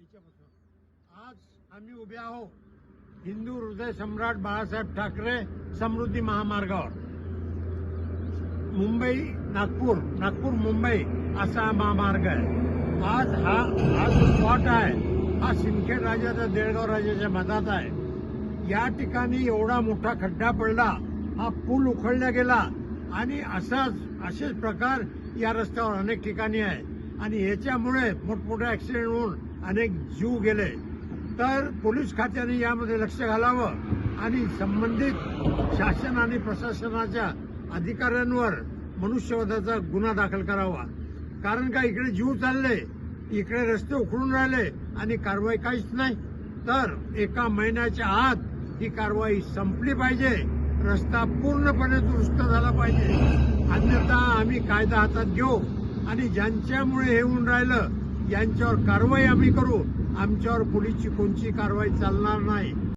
आज आम्ही उभे आहोत हिंदू हृदय सम्राट बाळासाहेब ठाकरे समृद्धी महामार्गावर. मुंबई नागपूर नागपूर मुंबई असा हा महामार्ग आहे. आज हा हा जो स्पॉट आहे हा सिंदखेड राजाचा देळगाव राजाच्या मधात आहे. या ठिकाणी एवढा मोठा खड्डा पडला हा पूल उखळला गेला आणि असाच असेच प्रकार या रस्त्यावर अनेक ठिकाणी आहे. आणि याच्यामुळे मोठमोठे ऍक्सिडेंट होऊन अनेक जीव गेले. तर पोलीस खात्याने यामध्ये लक्ष घालावं आणि संबंधित शासन आणि प्रशासनाच्या अधिकाऱ्यांवर मनुष्यवधाचा गुन्हा दाखल करावा. कारण का इकडे जीव चालले इकडे रस्ते उखडून राहिले आणि कारवाई काहीच नाही. तर एका महिन्याच्या आत ही कारवाई संपली पाहिजे. रस्ता पूर्णपणे दुरुस्त झाला पाहिजे. अन्यथा आम्ही कायदा हातात घेऊ आणि ज्यांच्यामुळे हे होऊन राहिलं यांच्यावर कारवाई आम्ही करू. आमच्यावर पोलीसची कोणची कारवाई चालणार नाही.